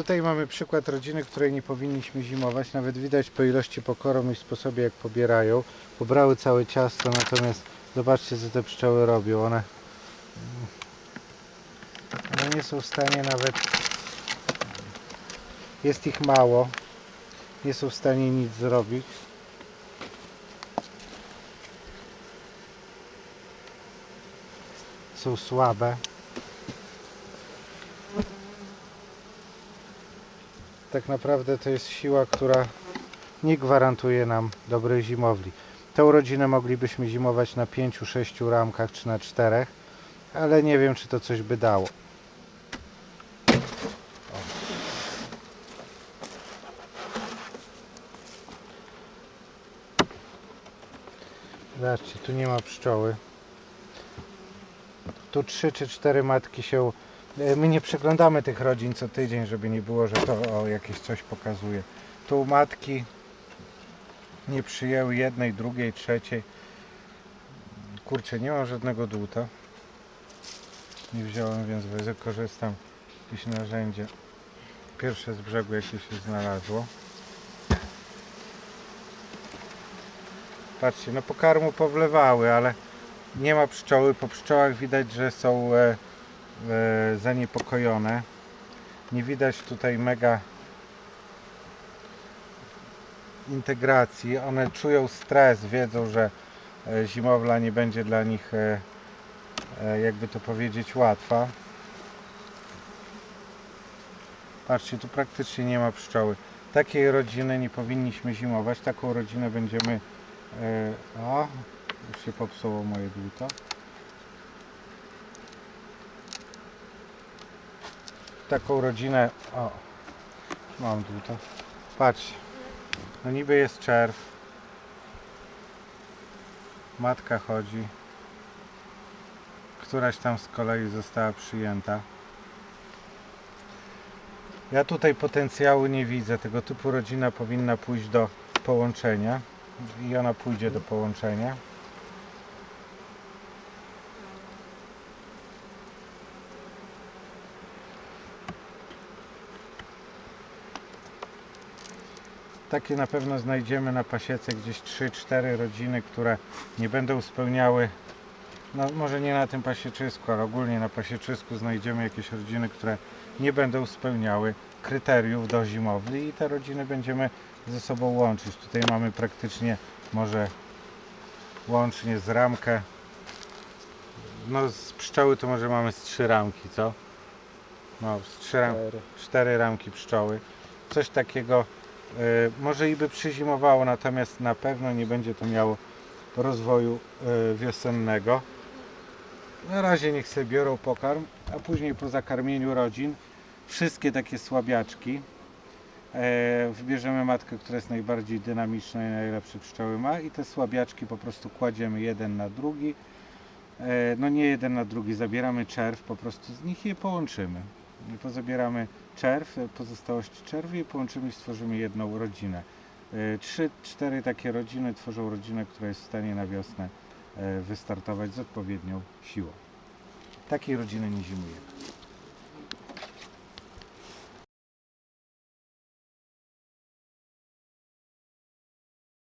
Tutaj mamy przykład rodziny, której nie powinniśmy zimować. Nawet widać po ilości pokorom i sposobie jak pobierają. Pobrały całe ciasto, natomiast zobaczcie co te pszczoły robią. One, one nie są w stanie nawet... Jest ich mało. Nie są w stanie nic zrobić. Są słabe. Tak naprawdę to jest siła, która nie gwarantuje nam dobrej zimowli. Tą rodzinę moglibyśmy zimować na 5-6 ramkach czy na 4, ale nie wiem czy to coś by dało. Zobaczcie, tu nie ma pszczoły. Tu 3 czy 4 matki się My nie przeglądamy tych rodzin co tydzień, żeby nie było, że to o, jakieś coś pokazuje. Tu matki nie przyjęły jednej, drugiej, trzeciej. Kurczę, nie mam żadnego dłuta. Nie wziąłem, więc wykorzystam jakieś narzędzie. Pierwsze z brzegu jakie się znalazło. Patrzcie, no pokarmu powlewały, ale nie ma pszczoły. Po pszczołach widać, że są e, e, zaniepokojone. Nie widać tutaj mega integracji. One czują stres, wiedzą, że e, zimowla nie będzie dla nich, e, e, jakby to powiedzieć, łatwa. Patrzcie, tu praktycznie nie ma pszczoły. Takiej rodziny nie powinniśmy zimować. Taką rodzinę będziemy. E, o, już się popsuło moje dłuto. Taką rodzinę. O, mam to. Patrz, no niby jest czerw. Matka chodzi. Któraś tam z kolei została przyjęta. Ja tutaj potencjału nie widzę. Tego typu rodzina powinna pójść do połączenia. I ona pójdzie do połączenia. Takie na pewno znajdziemy na pasiece gdzieś 3-4 rodziny, które nie będą spełniały, no może nie na tym pasieczysku, ale ogólnie na pasieczysku znajdziemy jakieś rodziny, które nie będą spełniały kryteriów do zimowli i te rodziny będziemy ze sobą łączyć. Tutaj mamy praktycznie może łącznie z ramkę, no z pszczoły to może mamy z trzy ramki, co? No, z trzy ram, cztery ramki pszczoły. Coś takiego może i by przyzimowało, natomiast na pewno nie będzie to miało rozwoju e, wiosennego. Na razie niech sobie biorą pokarm, a później po zakarmieniu rodzin wszystkie takie słabiaczki e, wybierzemy matkę, która jest najbardziej dynamiczna i najlepsze pszczoły ma i te słabiaczki po prostu kładziemy jeden na drugi. E, No nie jeden na drugi, zabieramy czerw po prostu z nich i je połączymy. Pozabieramy czerw, e, pozostałości czerwi i połączymy i stworzymy jedną rodzinę. E, Trzy, cztery takie rodziny tworzą rodzinę, która jest w stanie na wiosnę e, wystartować z odpowiednią siłą. Takiej rodziny nie zimuje.